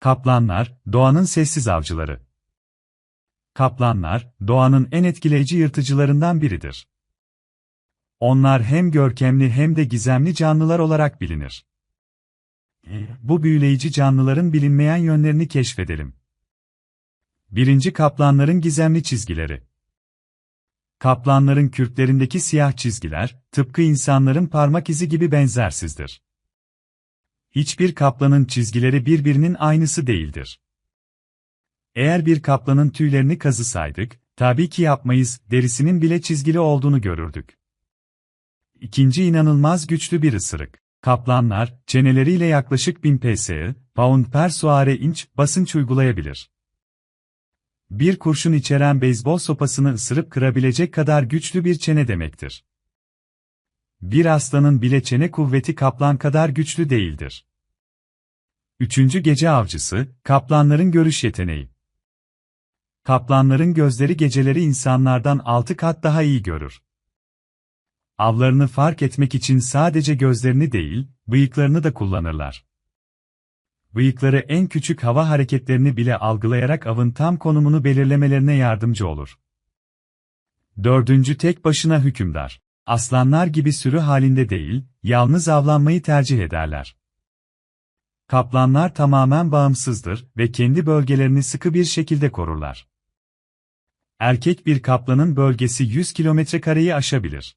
Kaplanlar, doğanın sessiz avcıları. Kaplanlar, doğanın en etkileyici yırtıcılarından biridir. Onlar hem görkemli hem de gizemli canlılar olarak bilinir. Bu büyüleyici canlıların bilinmeyen yönlerini keşfedelim. Birinci kaplanların gizemli çizgileri. Kaplanların kürklerindeki siyah çizgiler, tıpkı insanların parmak izi gibi benzersizdir. Hiçbir kaplanın çizgileri birbirinin aynısı değildir. Eğer bir kaplanın tüylerini kazısaydık, tabii ki yapmayız, derisinin bile çizgili olduğunu görürdük. İkinci inanılmaz güçlü bir ısırık. Kaplanlar, çeneleriyle yaklaşık 1000 psi, pound per suare inç, basınç uygulayabilir. Bir kurşun içeren beyzbol sopasını ısırıp kırabilecek kadar güçlü bir çene demektir. Bir aslanın bile çene kuvveti kaplan kadar güçlü değildir. Üçüncü gece avcısı, kaplanların görüş yeteneği. Kaplanların gözleri geceleri insanlardan altı kat daha iyi görür. Avlarını fark etmek için sadece gözlerini değil, bıyıklarını da kullanırlar. Bıyıkları en küçük hava hareketlerini bile algılayarak avın tam konumunu belirlemelerine yardımcı olur. Dördüncü tek başına hükümdar. Aslanlar gibi sürü halinde değil, yalnız avlanmayı tercih ederler. Kaplanlar tamamen bağımsızdır ve kendi bölgelerini sıkı bir şekilde korurlar. Erkek bir kaplanın bölgesi 100 kilometre kareyi aşabilir.